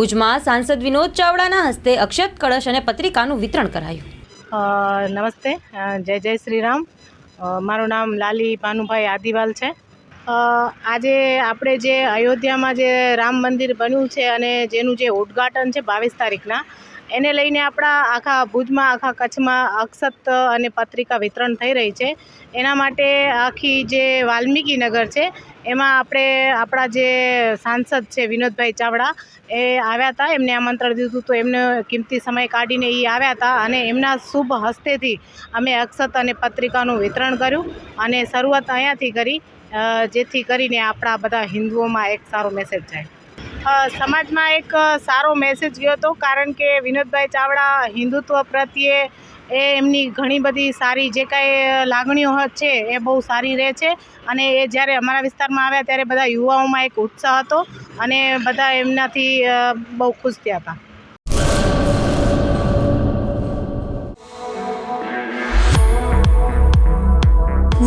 ભુજમાં સાંસદ વિનોદ ચાવડાના હસ્તે અક્ષત કળશ અને પત્રિકાનું વિતરણ કરાયું. નમસ્તે. જય જય શ્રી રામ મારું નામ લાલી ભાનુભાઈ આદિવાલ છે. આજે આપણે જે અયોધ્યામાં જે રામ મંદિર બન્યું છે અને જેનું જે ઉદ્ઘાટન છે બાવીસ તારીખના, એને લઈને આપણા આખા ભુજમાં, આખા કચ્છમાં અક્ષત અને પત્રિકા વિતરણ થઈ રહી છે. એના માટે આખી જે વાલ્મીકી નગર છે એમાં આપણે આપણા જે સાંસદ છે વિનોદભાઈ ચાવડા એ આવ્યા હતા, એમને આમંત્રણ દીધું તો એમને કિંમતી સમય કાઢીને એ આવ્યા હતા અને એમના શુભ હસ્તેથી અમે અક્ષત અને પત્રિકાનું વિતરણ કર્યું અને શરૂઆત અહીંયાથી કરી જેથી કરીને આપણા બધા હિન્દુઓમાં એક સારો મેસેજ જાય. સમાજમાં એક સારો મેસેજ ગયો હતો, કારણ કે વિનોદભાઈ ચાવડા હિન્દુત્વ પ્રત્યે એ એમની ઘણી બધી સારી જે કાંઈ લાગણીઓ છે, એ બહુ સારી રહે છે. અને એ જ્યારે અમારા વિસ્તારમાં આવ્યા ત્યારે બધા યુવાઓમાં એક ઉત્સાહ હતો અને બધા એમનાથી બહુ ખુશ થયા હતા.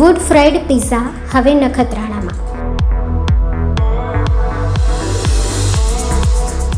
વુડ ફ્રાઈડ પિઝા હવે નખત્રાણામાં